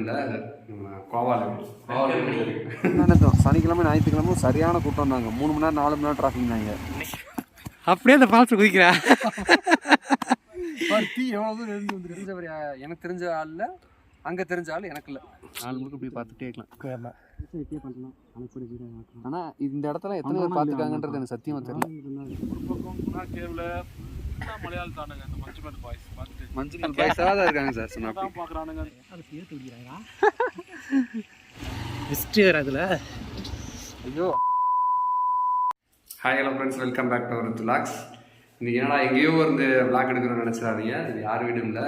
இல்லை நம்ம கோவால சனிக்கிழமை ஞாயிற்றுக்கிழமை சரியான கூட்டம் தாங்க. மூணு மணி நேரம் நாலு மணி நேரம் டிராஃபிக் தாங்க அப்படியே அந்த ஃபால்ஸ் குதிக்கிறா. எனக்கு தெரிஞ்ச ஆள்ல அங்கே தெரிஞ்ச ஆள் எனக்கு இல்லை. நாலு முழுக்க இப்படி பார்த்துட்டே இருக்கலாம். ஆனால் இந்த இடத்துல எத்தனை பேர் பார்த்துருக்காங்கன்றது எனக்கு சத்தியமாக தெரியல. கேவ்ல மலையாள தானுங்க அந்த மஞ்சுமெண்ட் பாய்ஸ் மஞ்சள் பாய்ஸாக தான் இருக்காங்க சார் சொன்னா பார்க்குறானுங்க ஹிஸ்ட்ரி வேறு அதில். ஐயோ. Hi hello friends welcome back to our vlogs இன்னைக்கு என்னடா எங்கேயோ இருந்து விளாக் எடுக்கணும்னு நினச்சிடாதீங்க. இது யார் வீடும் இல்லை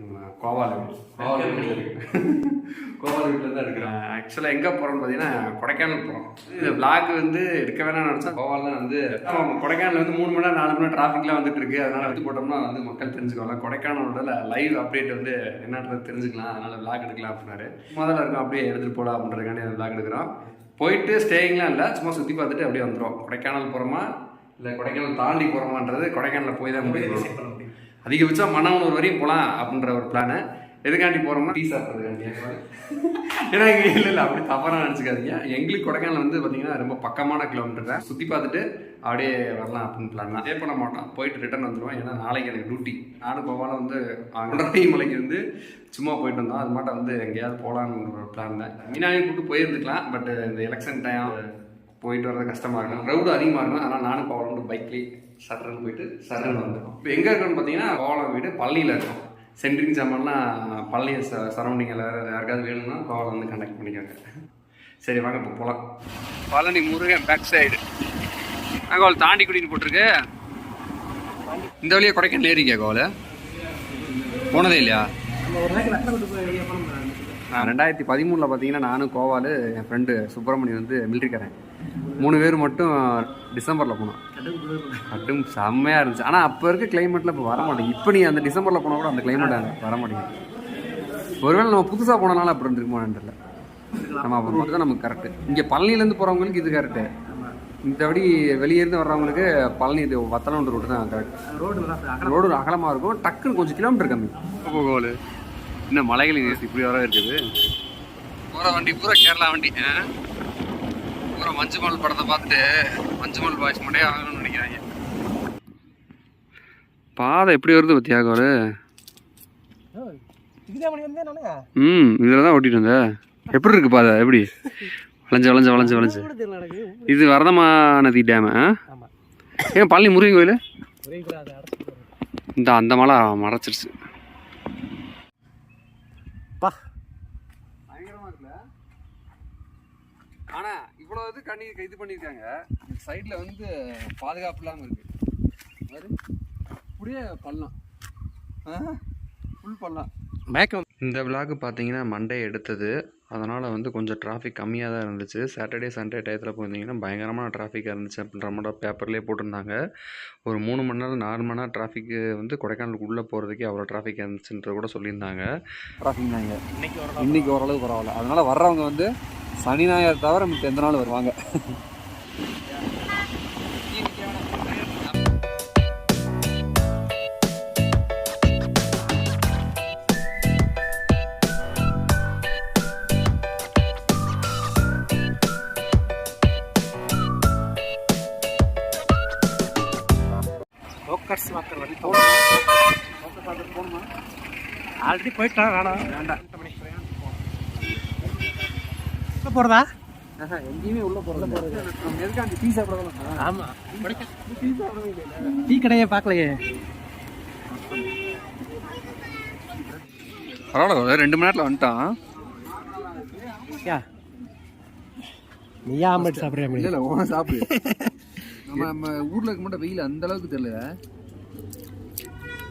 நம்ம கோவால வீடு. கோவால வீட்டில் இருக்கு. கோவால வீட்டில் தான் எடுக்கிறோம் ஆக்சுவலாக எங்கே போகிறோம்னு பார்த்தீங்கன்னா கொடைக்கானல் போகிறோம் இந்த விளாக் வந்து எடுக்க வேணாம்னு நினச்சா கோவாலில் வந்து ஆமா, கொடைக்கானல் வந்து மூணு மணி நேரம் நாலு மணி நேரம் டிராஃபிக்லாம் வந்துட்டு இருக்கு. அதனால எடுத்து போட்டோம்னா வந்து மக்கள் தெரிஞ்சுக்கலாம் கொடைக்கானலோட லைவ் அப்டேட் வந்து என்னன்றது தெரிஞ்சுக்கலாம். அதனால விளாக் எடுக்கலாம் அப்படின்னாரு. முதல்ல இருக்கும். அப்படியே எடுத்துகிட்டு போகலாம் அப்படின்றதுக்காண்டி அந்த விளாக் எடுக்கிறோம். போயிட்டு ஸ்டேயிங்லாம் இல்லை. சும்மா சுற்றி பார்த்துட்டு அப்படியே வந்துடும் கொடைக்கானல் போகிறோமா இல்லை கொடைக்கானல் தாண்டி போகிறோமான்றது கொடைக்கானலில் போய் தான் முடியும். அதிகபட்சம் மன்னவனூர் வரையும் போகலாம் அப்படின்ற ஒரு பிளானு எதுக்காண்டி போகிறோம்னா டீ சாப்பிட்றதுக்காண்டி ஏன்னா இங்கே இல்லை இல்லை அப்படி தவறாக நினச்சிக்காதீங்க. எங்களுக்கு கொடைக்கானல் வந்து பார்த்தீங்கன்னா ரொம்ப பக்கமான கிலோமீட்டர் சுற்றி பார்த்துட்டு அப்படியே வரலாம் அப்படின்னு பிளான் தான் பண்ண மாட்டோம். போயிட்டு ரிட்டர்ன் வந்துடுவோம் ஏன்னா நாளைக்கு எனக்கு டியூட்டி நானும் போவாலும் வந்து குண்டத்தை மலைக்கு வந்து சும்மா போயிட்டு வந்தோம். அது மாட்டம் வந்து எங்கேயாவது போகலான்னு ஒரு பிளான் தான். மீனாவையும் கூப்பிட்டு போயிருந்துக்கலாம். பட் இந்த எலெக்ஷன் டைம் போயிட்டு வர்றது கஷ்டமாக இருக்கும் க்ரௌடு அதிகமாக இருக்கும் அதனால் நானும் கோவலம் பைக்லேயே சட்டர்னு போயிட்டு சட்டர்னு வந்துடும் இப்போ எங்கே இருக்கோம்னு பார்த்தீங்கன்னா கோவலம் வீடு பள்ளியில் இருக்கும். சென்ட்ரிங் சாமான்லாம் ச சரௌண்டிங்கில் யாருக்காவது வேணும்னா கோவலம் வந்து கண்டக்ட் பண்ணிக்கோங்க. சரி வாங்க இப்போ போகலாம் பழனி முருகன் பேக் சைடு நாங்கள் அவள் தாண்டி குடின்னு போட்டிருக்கு. இந்த வழியாக கொடைக்கானல் ஏறிக்கா கோவில் போனதே இல்லையா? நான் ரெண்டாயிரத்தி பதிமூணில் பார்த்தீங்கன்னா நானும் கோவாலு என் ஃப்ரெண்டு சுப்பிரமணியம் வந்து மிலிட்ரிக்காரன் மூணு பேர் மட்டும் டிசம்பரில் போனோம். கட்டும் செம்மையாக இருந்துச்சு. ஆனால் அப்போ இருக்க கிளைமேட்டில் இப்போ வர மாட்டேங்குது. இப்போ நீ அந்த டிசம்பரில் போனால் கூட அந்த கிளைமேட் வர மாட்டேங்குது. ஒருவேளை நம்ம புதுசாக போனனால அப்படி இருந்திருக்குமோன்னு தெரியல. நம்ம அப்போ மட்டும் தான் நமக்கு கரெக்டு இங்கே பழனிலேருந்து போகிறவங்களுக்கு இது கரெக்டு மத்தபடி வெளியேருந்து வர்றவங்களுக்கு பழனி இது வத்தலோண்டு ரூட்டு தான் கரெக்ட் ரோடு அகலமாக இருக்கும். டக்குன்னு கொஞ்சம் கிலோமீட்டர் கம்மி. கோல் இன்னும் மலைகள் இப்படி வர இருக்குது? பூரா வண்டி பூரா கேரளா வண்டி? பூரா மஞ்சுமல் படத்தை பார்த்துட்டு மஞ்சுமல் பாய்ஸ் மட்டும் ஆகணும்னு நினைக்கிறாங்க. பாதை எப்படி வருது பத்தியா நானே ம் இதில் தான் ஓட்டிட்டு வந்த. எப்படி இருக்கு பாதை எப்படி? வளைஞ்சு வளைஞ்சு வளைஞ்சு வளைஞ்சு. இது வரதமா நதி டேமு ஆமா. ஏன் பழனி முருகன் கோயில்? ஒரே இந்த அந்த மலை மறைச்சிருச்சு. பா. பயங்கரமா இருக்குல்ல? ஆனா இவ்வளவு இது கண்ணி இது பண்ணியிருக்காங்க. சைடுல வந்து பாதுகாப்பு இல்லாம இருக்கு. பாரு. அப்படியே பள்ளம் ஃபுல் பள்ளம் மயக்கம் இந்த விலாக் பார்த்தீங்கன்னா மண்டே எடுத்தது. அதனால் வந்து கொஞ்சம் டிராஃபிக் கம்மியாக தான் இருந்துச்சு. சாட்டர்டே சண்டே டயத்தில் போயிருந்தீங்கன்னா பயங்கரமான டிராஃபிக்காக இருந்துச்சு. அப்படின்ற மாதிரி பேப்பர்லேயே போட்டிருந்தாங்க. ஒரு மூணு மணி நேரம் நாலு மணி நேரம் டிராஃபிக்கு வந்து கொடைக்கானலுக்கு உள்ளே போகிறதுக்கே அவ்வளோ டிராஃபிக் இருந்துச்சுன்ற கூட சொல்லியிருந்தாங்க. டிராஃபிக் தாங்க இன்னைக்கு ஓரளவு பரவாயில்ல. அதனால வர்றவங்க வந்து சனி ஞாயிறு தவிர மித்த எந்த நாள் வருவாங்க. ஆல்ரெடி போயிட்டான் வேணாம். வேண்டாம். உள்ள போகிறதா எங்கேயுமே உள்ள போறது நம்ம எதுக்காண்டி டீ சாப்பிடலாம் ஆமாம் டீ கடையே பார்க்கலையே. பரவாயில்ல ரெண்டு மணி நேரத்தில் வந்துட்டான். யா. நீயா ஆம்பட் சாப்பிட்றியா இல்ல இல்ல ஓன சாப்பிடு. நம்ம நம்ம ஊர்ல இருக்க மட்டும் வெயில் அந்த அளவுக்கு தெரியல.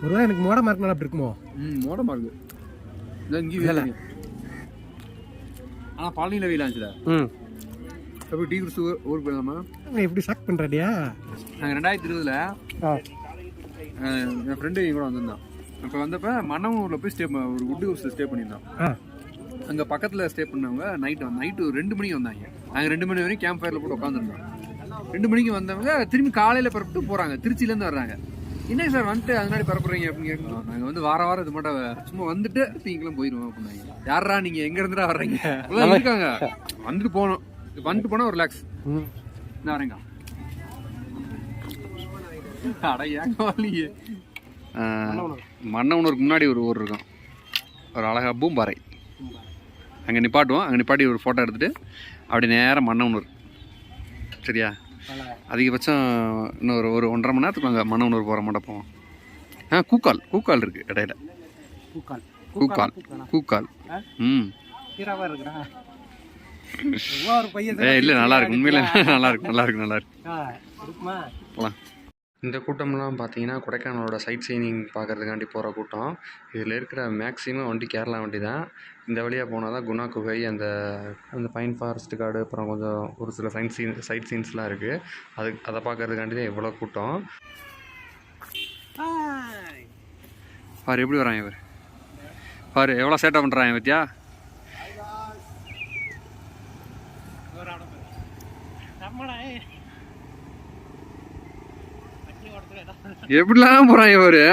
ஒருவேளை எனக்கு மோட மார்க் அப்படி இருக்குமோ? ம் மோடமா இருக்கு இல்ல இங்கேயும் வெயில் இருக்கு. ஆனா பழனியில வெயில் ஆச்சுல ம் அப்போ டீ குடிச்சு ஊர்- ஊருக்கு போயிடலாமா? எப்படி ஷாக் பண்ணுறடியா நாங்கள் ரெண்டாயிரத்தி இருபதுல என் ஃப்ரெண்டு கூட வந்திருந்தான். அப்போ வந்தப்ப மன்னவூரில் போய் ஸ்டே ஒரு உட்டு ஹவுஸில் ஸ்டே பண்ணியிருந்தோம் ஆ. அங்கே பக்கத்தில் ஸ்டே பண்ணவங்க நைட்டு நைட்டு ரெண்டு மணிக்கு வந்தாங்க. நாங்கள் ரெண்டு மணி வரைக்கும் கேம்ப் ஃபயரில் போட்டு உட்காந்துருந்தோம் ரெண்டு மணிக்கு வந்தவங்க திரும்பி காலையில் புறப்பட்டு போகிறாங்க திருச்சியிலேருந்து வர்றாங்க. என்னங்க சார் வந்துட்டு அது மாதிரி பரப்புறீங்க அப்படின்னு கேட்கணும். நாங்கள் வந்து வார வாரம் இது மட்டும் சும்மா வந்துட்டு நீங்களும் போயிடுவோம் அப்படின்னாங்க. யாரா நீங்க? எங்க இருந்துடா வர்றீங்க? இருக்காங்க. வந்துட்டு போகணும். வந்துட்டு போனா ஒரு ரிலாக்ஸ் என்ன வரேங்க. அட ஏங்க மன்னவனூருக்கு முன்னாடி ஒரு ஊர் இருக்கும். ஒரு அழகா பூம்பாறை. அங்கே நிப்பாட்டுவோம். அங்கே நிப்பாட்டி ஒரு ஃபோட்டோ எடுத்துட்டு அப்படி நேரம் மன்னவனூர் சரியா? அதிகபட்சம் இன்னும் ஒரு ஒரு ஒன்றரை மணி நேரத்துக்கு அங்கே மன்னவனூர் போகிற மாட்டோம் போவோம். ஆ கூக்கால். கூக்கால் இருக்குது இடையில. பூக்கால் கூக்கால். கூக்கால் ம். இல்லை நல்லா இருக்கு உண்மையில நல்லா இருக்கு நல்லா இருக்கு நல்லா இருக்கு போகலாம் இந்த கூட்டம்லாம் பார்த்தீங்கன்னா கொடைக்கானலோட சைட் சீனிங் பார்க்கறதுக்காண்டி போகிற கூட்டம். இதில் இருக்கிற மேக்ஸிமம் வண்டி கேரளா வண்டி தான். இந்த வழியாக போனால் தான் குணா குகை அந்த அந்த பைன் ஃபாரஸ்ட் காடு அப்புறம் கொஞ்சம் ஒரு சில சைன் சீன் சைட் சீன்ஸ்லாம் இருக்குது அது அதை பார்க்கறதுக்காண்டி தான் இவ்வளோ கூட்டம். பாரு எப்படி வரான் இவர்? பாரு எவ்வளோ சேட்டை பண்ணுறான் பத்தியா? எப்படிலாம் போகிறாங்க இவரு?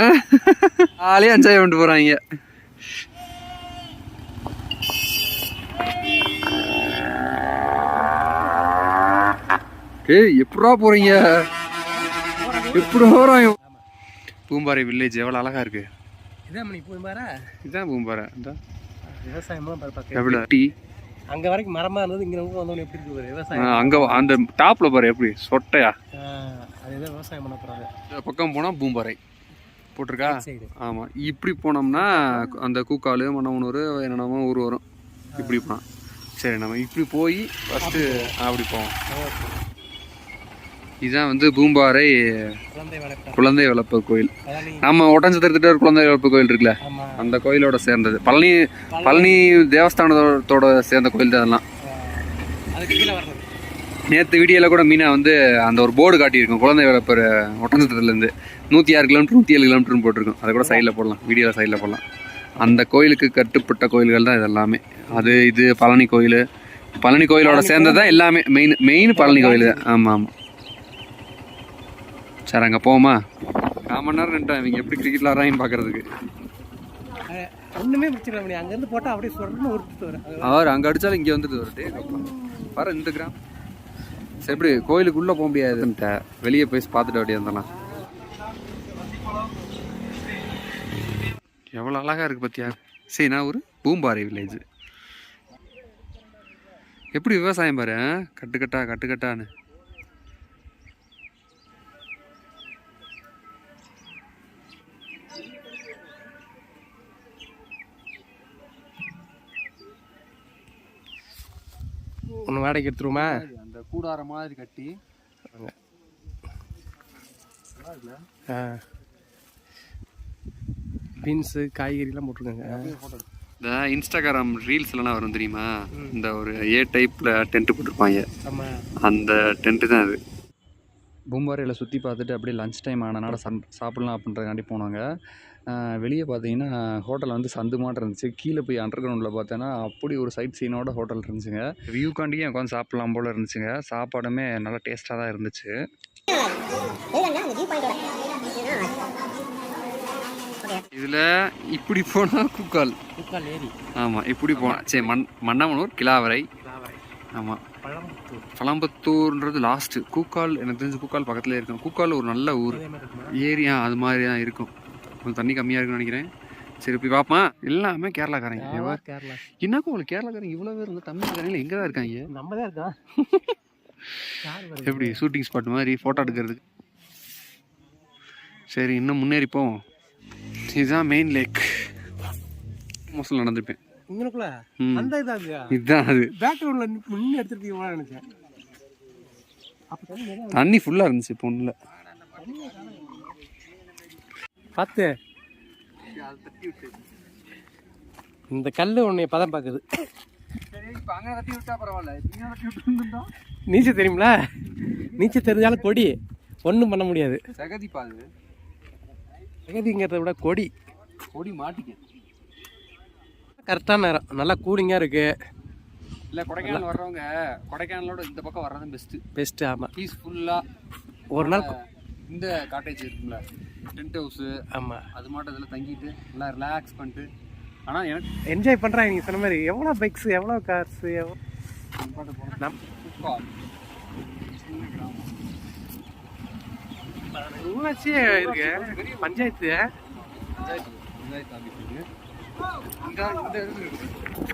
ஆளே என்ஜாய் பண்ணிட்டு போகிறாங்க ஏய் எப்படா போறீங்க? எப்படி போறாங்க பூம்பாறை வில்லேஜ் எவ்வளோ அழகா இருக்கு. இதே மணி பூம்பாறை? விவசாயம்லாம் பாரு பார்க்க எவ்வளோ டீ. அங்க வரைக்கும் மரமா இருந்தது இங்க வந்தவங்க எப்படி இருக்கு விவசாயம். அங்க அந்த டாப்ல பாரு எப்படி? சொட்டையா? விவசாயம் பண்ண பக்கம் போனா பூம்பாறை போட்டிருக்கா? சைடு ஆமா. இப்படி போனோம்னா அந்த கூக்காலு மன்னவனூர் என்னென்னமோ ஊர் வரும். இப்படி போனா. சரி நம்ம இப்படி போய் ஃபஸ்ட்டு அப்படி போவோம். இதுதான் வந்து பூம்பாறை குழந்தை வளர்ப்பு. கோயில். நம்ம ஒட்டஞ்சத்திரத்திட்ட ஒரு குழந்தை வளர்ப்பு கோயில் இருக்குல்ல? அந்த கோயிலோட சேர்ந்தது. பழனி பழனி தேவஸ்தானத்தோட சேர்ந்த கோயில் தான் அதெல்லாம். நேற்று வீடியோவில் கூட மீனா வந்து அந்த ஒரு போர்டு காட்டியிருக்கும். குழந்தை வளர்ப்பு ஒட்டஞ்சத்திரத்துலேருந்து நூற்றி ஆறு கிலோமீட்டர் நூற்றி ஏழு கிலோமீட்டர்னு போட்டிருக்கும். அதை கூட சைடில் போடலாம். வீடியோவில் சைடில் போடலாம். அந்த கோயிலுக்கு கட்டுப்பட்ட கோயில்கள் தான் இது எல்லாமே அது இது பழனி கோயில். பழனி கோயிலோட சேர்ந்தது தான் எல்லாமே மெயின் மெயின் பழனி கோயில் தான். ஆமாம் ஆமாம் சரி அங்கே போவோமா? கால் மணி நேரம் நின்ட்டேன் இவங்க எப்படி கிரிக்கெட் விளாட்றாங்கன்னு பார்க்கறதுக்கு அஹ், ஒண்ணுமே முடிச்சிடல முடியும் அங்க இருந்து போட்டா அப்படியே உருட்டு வரும். அவர் அங்கே அடித்தாலும் இங்கே வந்துட்டு வருது வர இந்த கிராம் சரி எப்படி கோயிலுக்குள்ளே போக முடியாதுன்ட்ட வெளியே போய் பார்த்துட்டு அப்படியே வந்துடலாம் எவ்வளோ அழகாக இருக்குது பார்த்தியா சரி நான் ஒரு பூம்பாறை வில்லேஜ் எப்படி விவசாயம் பாரு ஆ? கட்டுக்கட்டா கட்டுக்கட்டான்னு. ஒன்று வாடகைக்கு எடுத்துருவோமா? கூடார மாதிரி கட்டி. பீன்ஸு காய்கறிலாம் போட்டிருக்காங்க. இந்த இன்ஸ்டாகிராம் ரீல்ஸ்லாம் வரும் தெரியுமா? இந்த ஒரு ஏ டைப்பில் டென்ட் போட்டிருப்பாங்க. அந்த டென்ட்டு தான் அது. பூம்பாறையில் சுற்றி பார்த்துட்டு அப்படியே லஞ்ச் டைம் ஆனனால சன் சாப்பிட்லாம் அப்படின்றதுக்காண்டி போனாங்க. வெளியே பார்த்தீங்கன்னா ஹோட்டல் வந்து சந்து மாட்டம் இருந்துச்சு. கீழே போய் அண்டர் கிரவுண்டில் பார்த்தோன்னா அப்படி ஒரு சைட் சீனோட ஹோட்டல் இருந்துச்சுங்க. வியூக்காண்டியும் உட்காந்து சாப்பிட்லாம் போல் இருந்துச்சுங்க. சாப்பாடுமே நல்லா டேஸ்ட்டாக தான் இருந்துச்சு. இதில் இப்படி போனால் குக்கால். ஆமாம் இப்படி போனால் சரி மண் மன்னமனூர் கிலாவரை ஆமாம் பழம்பத்தூர்ன்றது லாஸ்ட்டு கூக்கால் எனக்கு தெரிஞ்சு கூக்கால் பக்கத்துலேயே இருக்கும். கூக்கால் ஒரு நல்ல ஊர். ஏரியா அது மாதிரி தான் இருக்கும். கொஞ்சம் தண்ணி கம்மியாக இருக்குன்னு நினைக்கிறேன். சரி போய் பார்ப்போம் எல்லாமே கேரளாக்காரங்க. கேரளா? என்னக்கும் உங்களுக்கு கேரளாக்காரங்க? இவ்வளோ பேர் இருந்தால் தமிழ்காரங்க எங்கே தான் இருக்காங்க? நம்ம தான் வருது? எப்படி ஷூட்டிங் ஸ்பாட் மாதிரி ஃபோட்டோ எடுக்கிறதுக்கு? சரி இன்னும் முன்னேறி போவோம் இதுதான் மெயின் லேக் மோசம் நடந்திருப்பேன். இங்கனுக்குள்ள. அந்த இதான் இதுதான் அது. பேக்ரவுண்ட்ல நின்று எடுத்துருக்கீங்களா நினைச்சேன். தண்ணி ஃபுல்லாக இருந்துச்சு இப்போ ஒன்றும் பார்த்து இந்த கல் உன்னை பதம் பார்க்குது சரி இப்போ அங்கே தட்டி விட்டா பரவாயில்ல. இங்கே தட்டி விட்டு நீச்சல் தெரியுங்களா நீச்சல் தெரிஞ்சாலும் கொடி. ஒன்றும் பண்ண முடியாது. சகதிப்பா அது ஜெகதிங்கிறத விட கொடி. கொடி மாட்டிக்க கரெக்டான நேரம். நல்லா கூலிங்காக இருக்கு. இல்லை கொடைக்கானல் வர்றவங்க கொடைக்கானலோட இந்த பக்கம் வர்றது பெஸ்ட்டு பெஸ்ட்டு ஆமாம் பீஸ்ஃபுல்லாக ஒரு நாள் இந்த காட்டேஜ் இருக்குல்ல டென்ட் ஹவுஸு ஆமாம் அது மட்டும் இதில் தங்கிட்டு நல்லா ரிலாக்ஸ் பண்ணிட்டு ஆனால் எனக்கு என்ஜாய் பண்ணுறாங்க நீங்கள் சொன்ன மாதிரி. எவ்வளோ பைக்ஸ் எவ்வளோ கார்ஸ் எவ்வளோ நம் ஊராட்சி இருக்கு. பஞ்சாயத்து? பஞ்சாயத்து பஞ்சாயத்து ஆஃபீஸ் இருக்கு.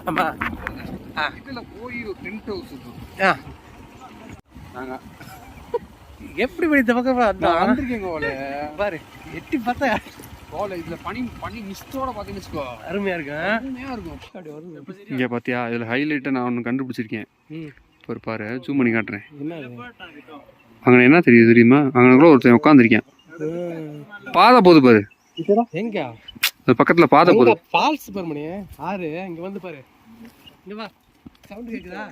ஆமாம் ஆ. இதில் போய் டென்ட் ஹவுஸ் ஆ. நாங்கள் எப்படி போய் இந்த பக்கம் நான் வந்தோம் வந்திருக்கேங்க ஓல பாரு எட்டி பார்த்தா ஓல இதில் பனி பனி மிஸ்டோட பார்த்தீங்கன்னு வச்சுக்கோ. அருமையாக இருக்கும். அருமையாக இருக்கும். அப்படி வருது. இங்கே பார்த்தியா இதில் ஹைலைட்டை நான் ஒன்று கண்டுபிடிச்சிருக்கேன். ம். இப்போ ஒரு பாரு ஜூம் பண்ணி காட்டுறேன்? அங்கே என்ன தெரியுது தெரியுமா? அங்கே கூட ஒருத்தன் உட்காந்துருக்கேன். பாதை போகுது பாரு. எங்க அது பக்கத்தில் பாதை போகுது. ஃபால்ஸ் பாரு மணி ஆறு இங்க வந்து பாரு. இங்க வா. சவுண்ட் கேக்குதா?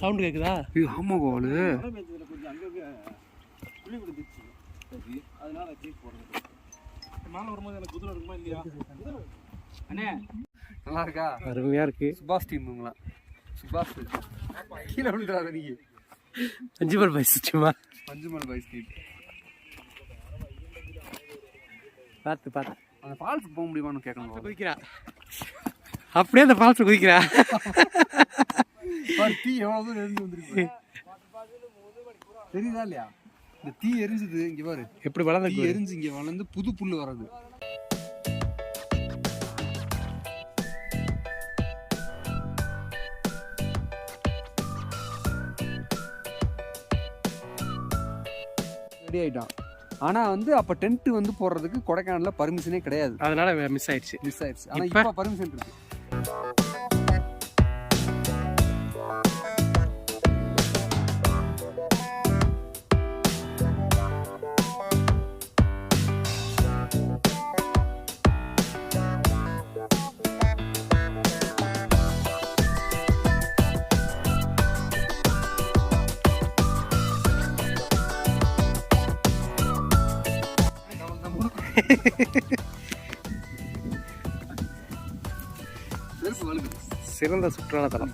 சவுண்ட் கேக்குதா? ஐயோ ஆமா கோலு மேலே வரும்போது எனக்கு குதிரை இருக்குமா இல்லையா நல்லா இருக்கா? அருமையா இருக்கு. சுபாஷ் டீம் இவங்களாம் சுபாஷ். கீழே விழுந்துடாத நீ. அஞ்சு பேர் பைஸ் சும்மா பஞ்சுமல் பாய்ஸ் டீம் பார்த்து பார்த்து அந்த ஃபால்ஸுக்கு போக முடியுமான்னு கேட்கணும் குதிக்கிறா. அப்படியே அந்த ஃபால்ஸ் குதிக்கிறா. பாரு தீ எவ்வளோ தூரம் எரிஞ்சு வந்துருக்கு தெரியுதா இல்லையா? இந்த தீ எரிஞ்சுது இங்க பாரு. எப்படி தீ வளர்ந்து எரிஞ்சு இங்க வளர்ந்து புது புல்லு வர்றது. ரெடி ஆயிட்டான். ஆனா வந்து அப்ப டென்ட் வந்து போடுறதுக்கு கொடைக்கானல்ல பர்மிஷனே கிடையாது. அதனால மிஸ் ஆயிடுச்சு. மிஸ் ஆயிடுச்சு. ஆனா இப்ப? இப்ப பர்மிஷன் இருக்கு. சிறந்த சுற்றுலா தலம்.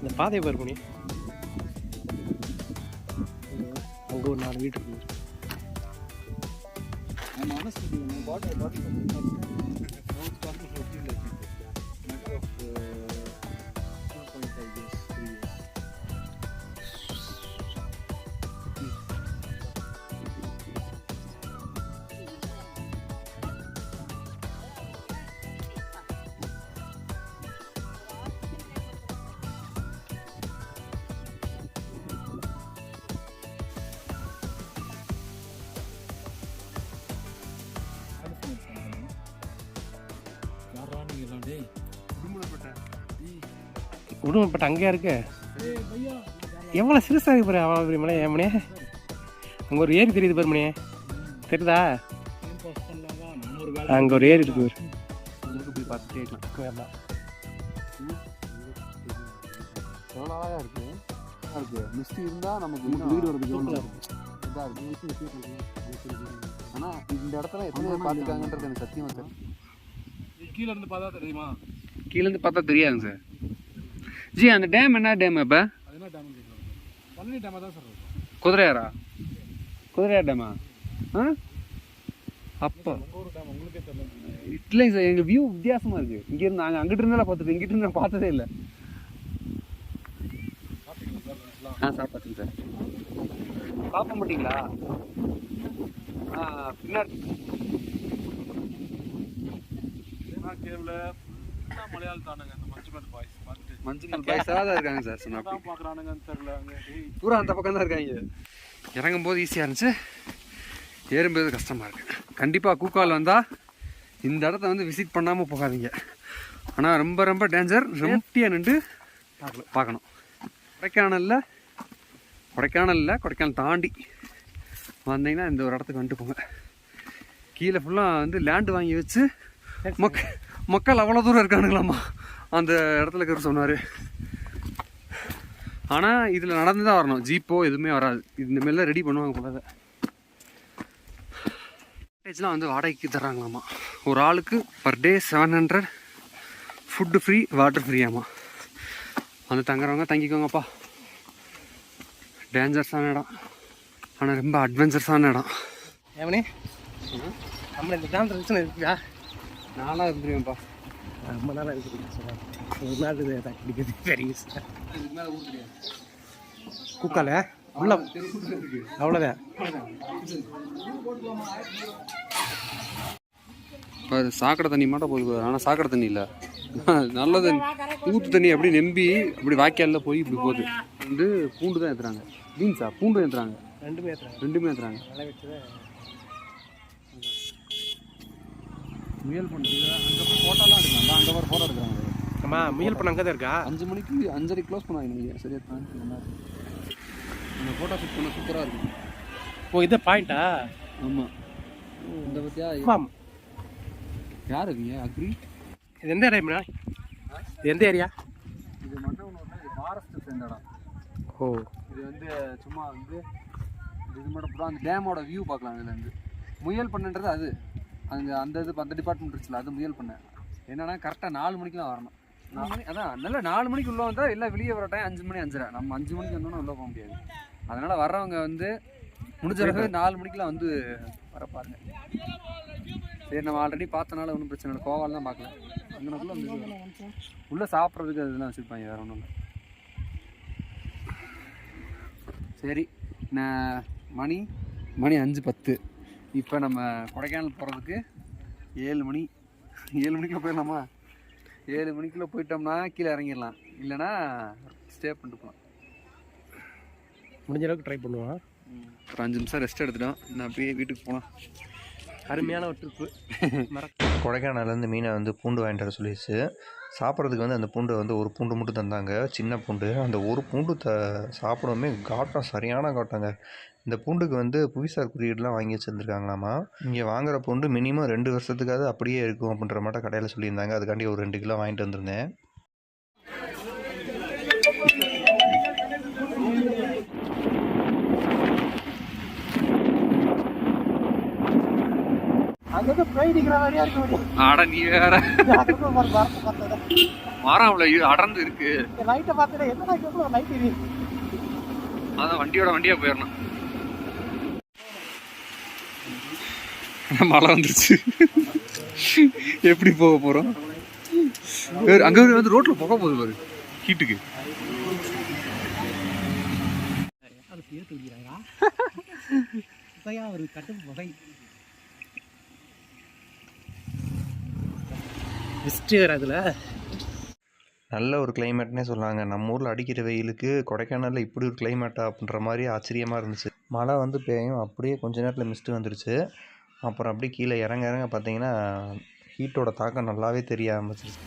இந்த பாதையை பாரு மணி அங்க ஒரு நாலு வீட்டு இருக்கு. உடுமப்பட்ட அங்கேயா இருக்கு? எவ்வளோ சிறுசா இருக்கு பாரு அவ்வளோ பெரிய ஏன் மணியே அங்கே ஒரு ஏரி தெரியுது பாரு மணியே தெரியுதா? அங்கே ஒரு ஏரி இருக்கு பார்த்துட்டே இருக்கலாம். எவ்வளோ இருக்கு அழகா இருக்கு மிஸ்ட் இருந்தா நமக்கு வீடு வரதுக்கு எவ்வளோ இதா இருக்கு ஆனா இந்த இடத்துல எத்தனை பேர். பார்த்துருக்காங்கன்றது எனக்கு சத்தியமா தெரியல கீழே இருந்து பார்த்தா தெரியுமா? கீழேருந்து பார்த்தா தெரியாதுங்க சார். ஜி அந்த டேம் என்ன டேம் இப்போ அது டேம் தான் சார் குதிரையாரா? குதிரையார் டேமா ஆ? அப்போ. டேம் தெரியல இல்லைங்க சார் எங்கள் வியூ வித்தியாசமாக இருக்குது இங்கேருந்து நாங்கள் அங்கிட்டு இருந்தாலும் பார்த்துட்டு இங்கிட்டு இருந்தால் பார்த்ததே இல்லை. ஆ சார் பார்த்துங்க சார். பார்க்க மாட்டிங்களா? ஆ பின்னாடி. கேவில் மலையாள தானுங்க இந்த மஞ்சள் பாய்ஸ் மஞ்சள் பாய்ஸாக தான் இருக்காங்க சார்? சொன்னா பூரா அந்த பக்கம் தான் இருக்காங்க. இறங்கும் போது ஈஸியாக இருந்துச்சு. ஏறும்போது கஷ்டமாக இருக்கு. கண்டிப்பாக கூக்கால் வந்தால் இந்த இடத்த வந்து விசிட் பண்ணாமல் போகாதீங்க. ஆனால் ரொம்ப ரொம்ப டேஞ்சர் ரொம்பியாக நின்று பார்க்கணும். கொடைக்கானலில் கொடைக்கானலில் கொடைக்கானல் தாண்டி வந்தீங்கன்னா இந்த ஒரு இடத்துக்கு வந்துட்டு போங்க. கீழே ஃபுல்லாக வந்து லேண்டு வாங்கி வச்சு மக் மக்கள் அவ்வளோ தூரம் இருக்கானுங்களாம்மா. அந்த இடத்துல இருக்கிற சொன்னார். ஆனால் இதில் நடந்து தான் வரணும். ஜீப்போ எதுவுமே வராது. இந்த மாதிரிலாம் ரெடி பண்ணுவாங்க போல காலேஜ்லாம் வந்து வாடகைக்கு தர்றாங்களாமா? ஒரு ஆளுக்கு per day seven hundred food free water ஃப்ரீயாமா வந்து தங்குறவங்க தங்கிக்கோங்கப்பா. டேஞ்சரஸான இடம். ஆனால் ரொம்ப அட்வென்ச்சர்ஸான இடம். ஏமனே? நம்ம இந்த கிராமத்தில் பிரச்சனை இருக்குதா நானாக இருந்துருவேன்ப்பா ரொம்ப நாளாக இருக்குது ஒரு நாள் இது குடிக்கிறது. பெரிய விஷயம். குக்கால? உள்ள அவ்வளோதான் அது சாக்கடை தண்ணி மட்டும் போய் ஆனால் சாக்கடை தண்ணி இல்லை. நல்ல தண்ணி ஊற்று தண்ணி அப்படி நம்பி அப்படி வாய்க்காலில் போய் இப்படி போகுது. வந்து பூண்டு தான் ஏற்றுறாங்க பீன்ஸா? பூண்டு ஏற்றுறாங்க ரெண்டுமே ஏற்றுறாங்க ரெண்டுமே ஏற்றுறாங்க நல்லா வச்சு முயல் பண்ணுறது அங்கே ஃபோட்டோலாம் எடுக்கலாம் அங்கே ஒரு ஃபோட்டோ எடுக்கிறாங்க. அம்மா முயல் பண்ண அங்கே தான் இருக்கா? அஞ்சு மணிக்கு அஞ்சரை க்ளோஸ் பண்ணுவாங்க நீங்கள் சரியா தான் இந்த ஃபோட்டோ ஷூட் பண்ண சூப்பராக இருக்கும் ஓ இதை பாயிண்டா ஆமாம் இந்த பற்றியா ஆமாம் யார் இருக்கீங்க அக்ரி? இது எந்த ஏரியா இது எந்த ஏரியா இது மண்டபம் இது ஃபாரஸ்ட் சேர்ந்த இடம் ஓ. இது வந்து சும்மா வந்து இது மட்டும் அந்த டேமோட வியூ பார்க்கலாம் இதுலேருந்து முயல் பண்ணுன்றது அது. அந்த அந்த இது அந்த டிபார்ட்மெண்ட் இருக்குல்ல அது முயல் பண்ண என்னன்னா கரெக்டாக நாலு மணிக்கெலாம் வரணும். நாலு மணி அதான் நல்ல நாலு மணிக்கு உள்ள வந்தால் எல்லாம் வெளியே வர டைம் அஞ்சு மணி அஞ்சரை. நம்ம அஞ்சு மணிக்கு வந்தோம்னா உள்ள போக முடியாது. அதனால் வர்றவங்க வந்து முடிஞ்ச அளவுக்கு நாலு மணிக்கெலாம் வந்து வர பாருங்க. சரி நம்ம ஆல்ரெடி பார்த்தனால ஒன்றும் பிரச்சனை இல்லை. கோவாலாம் பார்க்கல. அங்கனக்குள்ள வந்து உள்ளே சாப்பிட்றதுக்கு அதெல்லாம் வச்சுருப்பாங்க வேறு ஒன்றும் இல்லை. சரி நான் மணி மணி அஞ்சு பத்து. இப்போ நம்ம கொடைக்கானல் போகிறதுக்கு ஏழு மணி. ஏழு மணிக்குள்ள போயிடலாமா? ஏழு மணிக்குள்ளே போயிட்டோம்னா கீழே இறங்கிடலாம். இல்லைன்னா ஸ்டே பண்ணிட்டு போகலாம் முடிஞ்ச அளவுக்கு ட்ரை பண்ணுவோம். ஒரு அஞ்சு நிமிஷம் ரெஸ்ட் எடுத்துட்டோம். நான் அப்படியே வீட்டுக்கு போகலாம் அருமையான ஒரு ட்ரிப்பு கொடைக்கானல்லேருந்து மீனை வந்து பூண்டு வாங்கிட்டு வர சொல்லிடுச்சு சாப்பிட்றதுக்கு வந்து அந்த பூண்டை வந்து ஒரு பூண்டு மட்டும் தந்தாங்க. சின்ன பூண்டு. அந்த ஒரு பூண்டு த சாப்பிடவுமே காட்டம் சரியான காட்டங்க. இந்த பூண்டுக்கு வந்து புவிசார் குறியீடுலாம் வாங்கி வச்சுருந்துருக்காங்களாமா? இங்கே வாங்குற பூண்டு மினிமம் ரெண்டு வருஷத்துக்காவது அப்படியே இருக்கும் அப்படின்ற மாட்ட கடையில் சொல்லியிருந்தாங்க. அதுக்காண்டி ஒரு ரெண்டு கிலோ வாங்கிட்டு வந்திருந்தேன். ஆட நீ வேற. மரம் அடர்ந்து இருக்கு. அதான் வண்டியோட வண்டியா போயிடணும். மழை வந்துருச்சு. எப்படி போக போறோம்? அங்க வந்து ரோட்ல புகை போகுது பாரு. ஹீட்டுக்கு ஒரு கட்டும் அதில். நல்ல ஒரு கிளைமேட்னே சொல்லாங்க நம்ம ஊரில் அடிக்கிற வெயிலுக்கு கொடைக்கானலில் இப்படி ஒரு கிளைமேட்டா அப்படின்ற மாதிரி ஆச்சரியமாக இருந்துச்சு. மழை வந்து பெய்யும். அப்படியே கொஞ்ச நேரத்தில் மிஸ்ட்டு வந்துருச்சு. அப்புறம் அப்படியே கீழே இறங்க இறங்க பார்த்தீங்கன்னா ஹீட்டோட தாக்கம் நல்லாவே தெரிய ஆரம்பிச்சிருச்சு.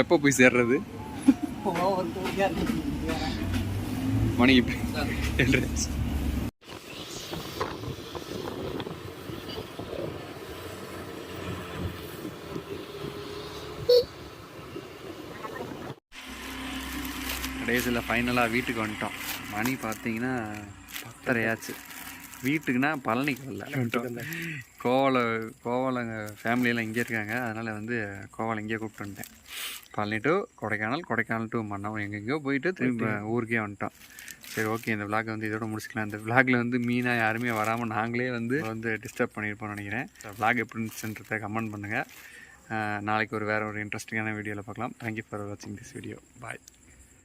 எப்போ போய் சேர்றது? மணி இப்படி கடைசியில் ஃபைனலாக வீட்டுக்கு வந்துட்டோம். மணி பார்த்தீங்கன்னா பத்தரையாச்சு. வீட்டுக்குன்னா பழனிக்கு வரல கோவால கோவால ஃபேமிலியெல்லாம் இங்கே இருக்காங்க. அதனால் வந்து கோவால இங்கேயே கூப்பிட்டு வந்துட்டேன். பழனி டு கொடைக்கானல் கொடைக்கானல் டு மன்னவன் எங்கெங்கேயோ போயிட்டு திரும்பி ஊருக்கே வந்துட்டோம். சரி ஓகே இந்த vlog வந்து இதோட முடிச்சுக்கலாம். இந்த vlogல வந்து மீனாக யாருமே வராமல் நாங்களே வந்து வந்து டிஸ்டர்ப் பண்ணியிருப்போம்னு நினைக்கிறேன். vlog எப்படி இருந்துச்சுன்றதை கமெண்ட் பண்ணுங்கள் நாளைக்கு ஒரு வேறு ஒரு இன்ட்ரெஸ்டிங்கான வீடியோவில் பார்க்கலாம். தேங்க்யூ ஃபார் வாட்சிங் திஸ் வீடியோ பாய்